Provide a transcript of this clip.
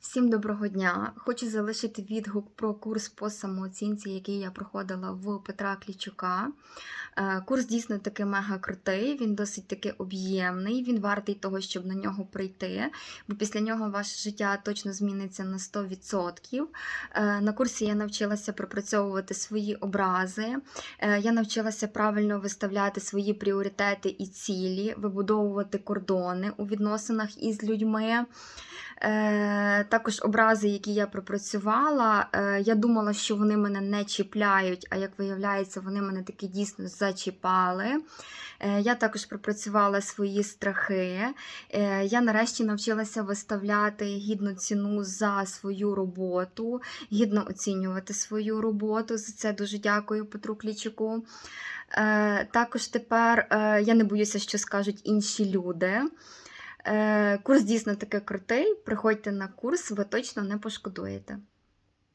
Всім доброго дня! Хочу залишити відгук про курс по самооцінці, який я проходила в Петра Клічука. Е, Курс дійсно таки мега крутий, він досить таки об'ємний, він вартий того, щоб на нього прийти, бо після нього ваше життя точно зміниться на 100%. Е, На курсі я навчилася пропрацьовувати свої образи, е, я навчилася правильно виставляти свої пріоритети і цілі, вибудовувати кордони у відносинах із людьми. Е, також образи, які я пропрацювала, е, я думала, що вони мене не чіпляють, а як виявляється, вони мене таки дійсно зачіпали. Е, я також пропрацювала свої страхи. Я нарешті навчилася виставляти гідну ціну за свою роботу, гідно оцінювати свою роботу. За це дуже дякую Петру Клічуку. Також тепер я не боюся, що скажуть інші люди. Е, Курс дійсно таки крутий. Приходьте на курс, ви точно не пошкодуєте.